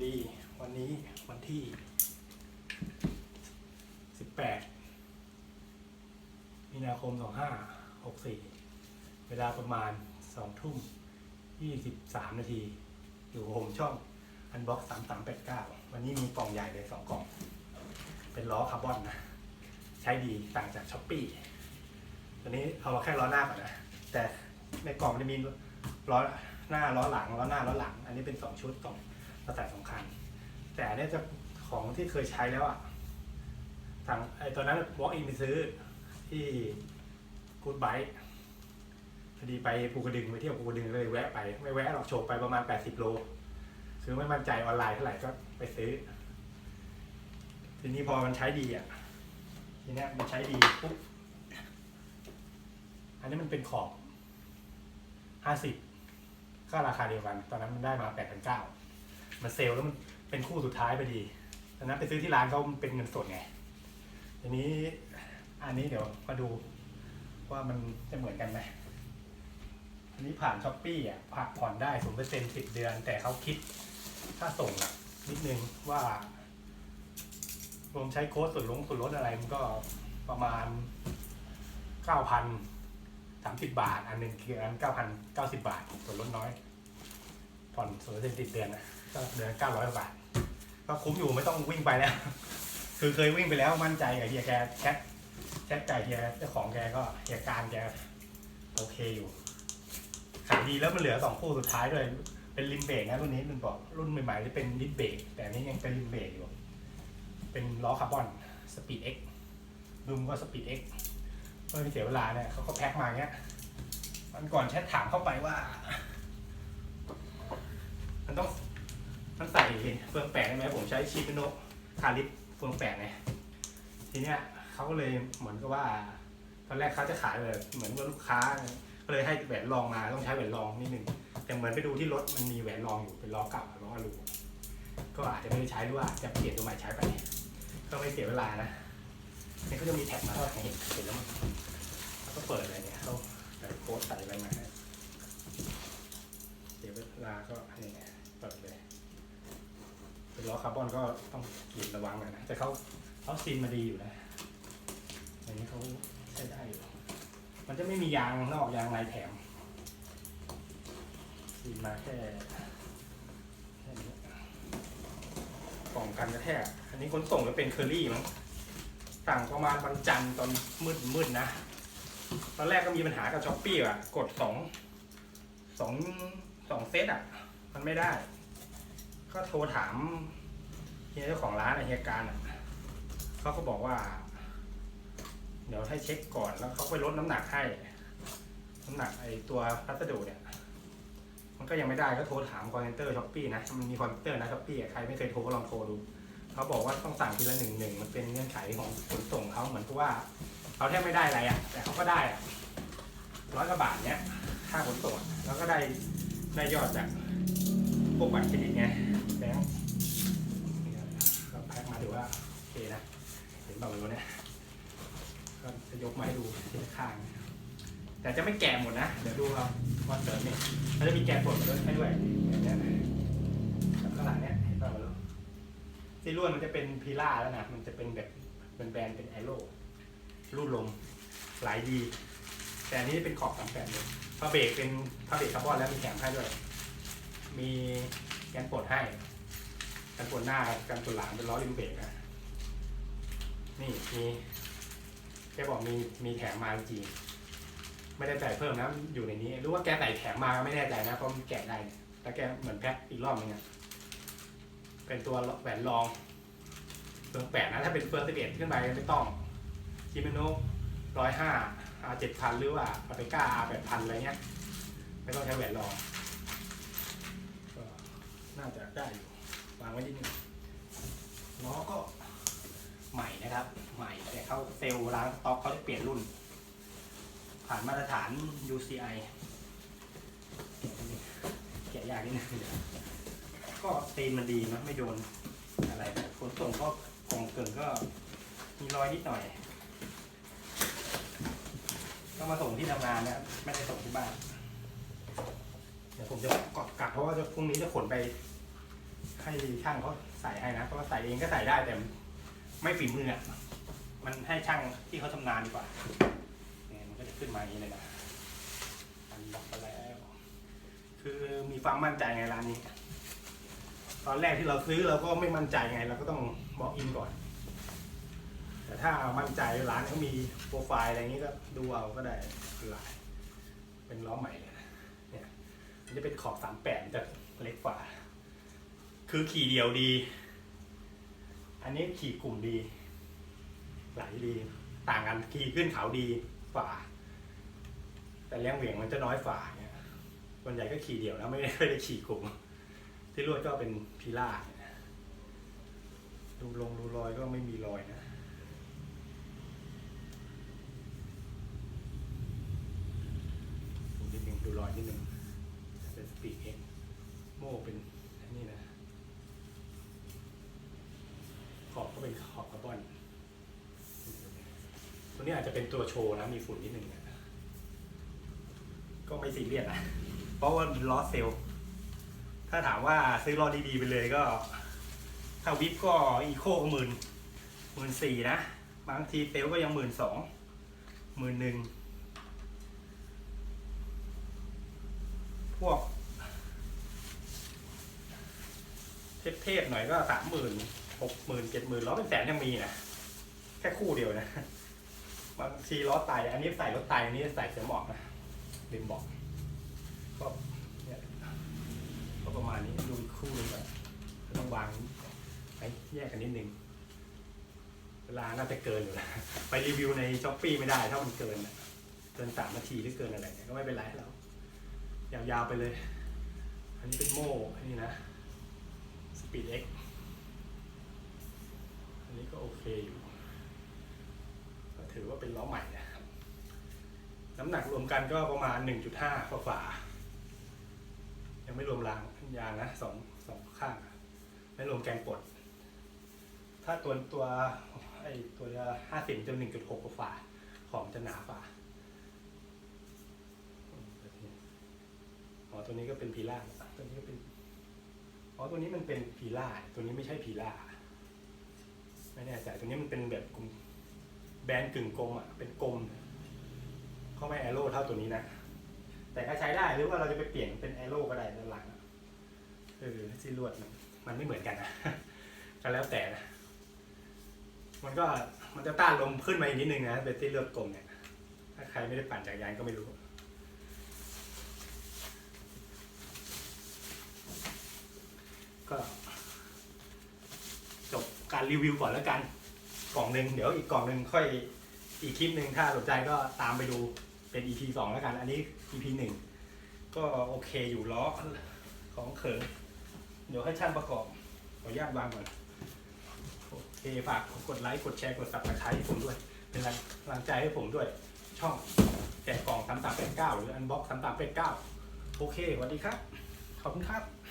ดีวันนี้วันที่สิบแปดมีนาคมสองห้าหกสี่เวลาประมาณสองทุ่มยี่สิบสามนาที อยู่กับผมช่องอันบ็อกสามสามแปดเก้าวันนี้มีกล่องใหญ่เลยสองกล่อง เป็นล้อคาร์บอนนะ ใช้ดีต่างจากช้อปปี้ตัวนี้เอาแค่ล้อหน้าก่อนนะ แต่ในกล่องมันจะมีล้อหน้าล้อหลังล้อหน้าล้อหลัง อันนี้เป็นสองชุดสองมาใส่สอง เนี้ยจะของที่เคยใช้แล้วอะสั่งไอ้ตอนนั้นวอล์กอินไปซื้อที่กูดไบค์พอดีไปภูกระดึงไปเที่ยวภูกระดึงเลยแวะไปไม่แวะหรอกโฉบไปประมาณ 80 โล คือไม่มั่นใจออนไลน์เท่าไหร่ก็ไปซื้อ ทีนี้พอมันใช้ดีอะ ทีนี้มันใช้ดีปุ๊บ อันนี้มันเป็นขอบห้าสิบก็ราคาเดียวกัน ตอนนั้นมันได้มาแปดพันเก้ามันเซลล์แล้วมัน เป็นคู่สุดท้ายพอดีตอนนั้นไปซื้อที่ร้านเขาเป็นเงินสดไง ทีนี้อันนี้เดี๋ยวมาดูว่ามันจะเหมือนกันไหมอันนี้ผ่านช้อปปี้อะผ่ผ่อนได้ศูนย์เปอร์เซ็นต์สิบเดือน แต่เขาคิดค่าส่งนิดนึงว่ารวมใช้โค้ดส่วนลงส่วนลดอะไรมันก็ประมาณเก้าพันสามสิบบาท อันหนึ่งคืออันเก้าพันเก้าสิบาทส่วนลดน้อยผ่อนส่วนเซ็นติดเดือนนะก็เดือนเก้าร้อยบาท ก็คุ้มอยู่ไม่ต้องวิ่งไปแล้ว คือเคยวิ่งไปแล้วมั่นใจกับเฮียแกแชทแชทไก่เฮียเจ้าของแกก็เฮียการแกโอเคอยู่ขายดีแล้วมันเหลือสองคู่สุดท้ายด้วย เป็นลิมเบรกนะรุ่นนี้มันบอกรุ่นใหม่ๆจะเป็นลิมเบรกแต่อันนี้ยังเป็นลิมเบรกอยู่ เป็นล้อคาร์บอนสปีดเอ็กดุมก็สปีดเอ็กเพื่อไม่เสียเวลาเนี่ยเขาก็แพ็คมาอย่างเงี้ยมันก่อนแชทถามเข้าไปว่า มันต้อง มันใส่เฟืองแปะได้ไหมผมใช้ชิปโนคาลิปเฟืองแปะไงทีเนี้ยเขาก็เลยเหมือนกับว่า ตอนแรกเขาจะขายแบบเหมือนว่าลูกค้าก็เลยให้แหวนรองมาต้องใช้แหวนรองนิดนึงแต่เหมือนไปดูที่รถมันมีแหวนรองอยู่เป็นล้อเก่าล้ออลูก็อาจจะไม่ได้ใช้หรือว่าจะเปลี่ยนตัวใหม่ใช้ไป ก็ไม่เสียเวลานะนี่ก็จะมีแท็กมาก็เห็นเห็นแล้วมันแล้วก็เปิดอะไรเนี่ยเขาใส่โค้ดใส่อะไรมาให้เสียเวลาก็นี่ไงเปิดเลย เป็นล้อคาร์บอนก็ ต้องหยิบระวังหน่อยนะแต่เขาเขาซีนมาดีอยู่นะอย่างนี้เขาใช้ได้อยู่ มันจะไม่มียางนอกยางในแถมซีนมาแค่แค่นี้กล่องกันกระแทกอันนี้ขนส่งจะเป็นเคอรี่มั้งสั่งประมาณวันจันทร์ตอนมืดมืดนะ ตอนแรกก็มีปัญหากับช้อปปี้อะ กดสองสองสองเซตอะ มันไม่ได้ ก็โทรถาม เฮียเจ้าของร้านอะเฮียการอะเขาก็บอกว่า เดี๋ยวให้เช็คก่อนแล้วเขาไปลดน้ำหนักให้ น้ำหนักไอตัวพัสดุเนี่ย มันก็ยังไม่ได้ก็โทรถามคอนเซนเตอร์ช้อปปี้นะ มันมีคอนเซนเตอร์นะช้อปปี้ใครไม่เคยโทรก็ลองโทรดู เขาบอกว่าต้องสั่งทีละหนึ่งหนึ่งมันเป็นเงื่อนไขของขนส่งเขาเหมือนกับว่าเขาแทบไม่ได้อะไรอะ แต่เขาก็ได้อะร้อยกว่าบาทเนี้ยค่าขนส่งแล้วก็ได้ได้ยอดจากพวกบัตรเครดิตไงแบงค์ก็แพ็คมาถือว่าโอ เคนะเห็นเปล่าไม่รู้เนี่ยก็จะยกมาให้ดูทีละข้าง แต่จะไม่แกะหมดนะ เดี๋ยวดูเอาวันเสริมเนี่ยมันจะมีแกะสดมาด้วยให้ด้วยอย่างเงี้ยข้างหลังเนี่ยเห็นเปล่าไม่รู้ซีรุ่นมันจะเป็นพีล่าแล้วนะมันจะเป็นแบบเป็นแบรนด์เป็นไอโร่รูดลมหลายดีแต่อันนี้เป็นขอบสามแปดเลยผ้าเบรกเป็นผ้าเบรกคาร์บอนแล้วมีแถมให้ด้วย มีกันปลดให้ กันปลดหน้ากันปลดหลังเป็นล้อริมเบรกนะ นี่มีแกบอกมีมีแถมมาจริงไม่ได้ใส่เพิ่มนะอยู่ในนี้รู้ว่าแกใส่แถมมาก็ไม่แน่ใจนะเพราะมันแกะได้เนี่ยแล้วแกเหมือนแพ็คอีกรอบนึงอะเป็นตัวแหวนรองเฟืองแปดนะถ้าเป็นเฟืองสิบเอ็ดขึ้นไปไม่ต้องคิมิโนะร้อยห้าอาเจ็ดพันหรือว่าปาเปก้าอาแปดพันอะไรเงี้ยไม่ต้องใช้แหวนรองก็น่าจะได้อยู่วางไว้ที่นี่ล้อก็ใหม่นะครับ ใหม่แต่เขาเซ ลล์ร้านสต็อกเขาจะเปลี่ยนรุ่น ผ่านมาตรฐาน UCI แกะยากนิดนึงก็ตีนมันดีนะไม่โดนอะไรขนส่งก็กล่องเกินก็มีรอยนิดหน่อย ก็มาส่งที่ทำงานนี่ยไม่ได้ส่งที่บ้านเดี๋ยวผมจะกลับกลับเพราะว่าจะพรุ่งนี้จะขนไป ให้ช่างเขาใส่ให้นะเพราะว่าใส่เองก็ใส่ได้แต่ไม่ฝีมืออะ มันให้ช่างที่เขาชำนาญดีกว่าเนี่ยมันก็จะขึ้นมาอย่างนี้เลยนะอันล็อกไปแล้ว คือมีความมั่นใจไงร้านนี้ ตอนแรกที่เราซื้อเราก็ไม่มั่นใจไง เราก็ต้องบอกอินก่อน แต่ถ้ามั่นใจร้านเขามีโปรไฟล์อะไรอย่างนี้ก็ดูเอาก็ได้หลายเป็นล้อใหม่เลยนะเนี่ยมันจะเป็นขอบสามแปดจะเล็กกว่า คือขี่เดียวดี อันนี้ขี่กลุ่มดี ไหลดีต่างกันขี่ขึ้นเขาดีฝ่า แต่แรงเหวี่ยงมันจะน้อยฝ่าเนี่ยส่วนใหญ่ก็ขี่เดี่ยวนะไม่ได้ไม่ได้ขี่กลุ่มที่รวดก็เป็นพีล่าดูลงดูรอยก็ไม่มีรอยนะดูนิดนึงดูรอยนิดนึงเป็นสปีดเองโม่เป็นนนี้นะขอบก็เป็นขอบคาร์บอน ตัวนี้อาจจะเป็นตัวโชว์นะมีฝุ่นนิดนึงนะก็ไม่ซีเรียสนะเพราะว่าล้อเซลถ้าถามว่าซื้อล้อดีๆไปเลยก็ ถ้าวิปก็อีโคก็หมื่นหมื่นสี่นะ บางทีเซลก็ยังหมื่นสองหมื่นหนึ่งพวกเทพๆหน่อยก็สามหมื่นหกหมื่นเจ็ดหมื่นล้อเป็นแสนยังมีนะ แค่คู่เดียวนะ บางทีล้อไตอันนี้ใส่รถไตอันนี้ใส่เสือหมอกนะริมบอกก็เนี่ยก็ประมาณนี้ดูคู่นึงก่อนก็ต้องวางให้แยกกันนิดนึงเวลาน่าจะเกินอยู่นะไปรีวิวในช้อปปีไม่ได้ถ้ามันเกินเกินสามนาทีหรือเกินอะไรเนี่ยก็ไม่เป็นไรแล้วยาวๆไปเลย อันนี้เป็นโม่อันนี้นะ Speed X อันนี้ก็โอเคอยู่ ถือว่าเป็นล้อใหม่นะครับ น้ำหนักรวมกันก็ประมาณ 1.5ฝาฝายังไม่รวมรางยางนะสองสองข้าง ไม่รวมแกนปลด ถ้าตัวตัวไอตัวห้าสิบจะหนึ่งจุดหกฝาฝาของจะหนาฝาอ๋อตัวนี้ก็เป็นพีล่าตัวนี้ก็เป็นอ๋อตัวนี้มันเป็นพีล่าตัวนี้ไม่ใช่พีล่าไม่แน่ใจตัวนี้มันเป็นแบบกลม แบนกึ่งกลมอะเป็นกลมเขาไม่แอโร่เท่าตัวนี้นะ แต่ก็ใช้ได้หรือว่าเราจะไปเปลี่ยนเป็นแอโร่ก็ได้ด้านหลังเออที่ลวดมันมันไม่เหมือนกันนะก็แล้วแต่นะมันก็มันจะต้านลมขึ้นมาอีกนิดนึงนะเป็นที่เลือดกลมเนี่ยถ้าใครไม่ได้ปั่นจักรยานก็ไม่รู้ก็จบการรีวิวก่อนแล้วกัน กล่องหนึ่งเดี๋ยวอีกกล่องหนึ่งค่อยอีกคลิปหนึ่งถ้าสนใจก็ตามไปดูเป็น EP สองแล้วกัน อันนี้ EP หนึ่งก็โอเคอยู่ล้อของเขิงเดี๋ยวให้ช่างประกอบขออนุญาตวางก่อนโอเคฝากกดไลค์กดแชร์กด subscribe ให้ผมด้วย เป็นกำลังใจให้ผมด้วย ช่องแกะกล่อง3389หรือ Unbox 3389โอเคสวัสดีครับ ขอบคุณครับ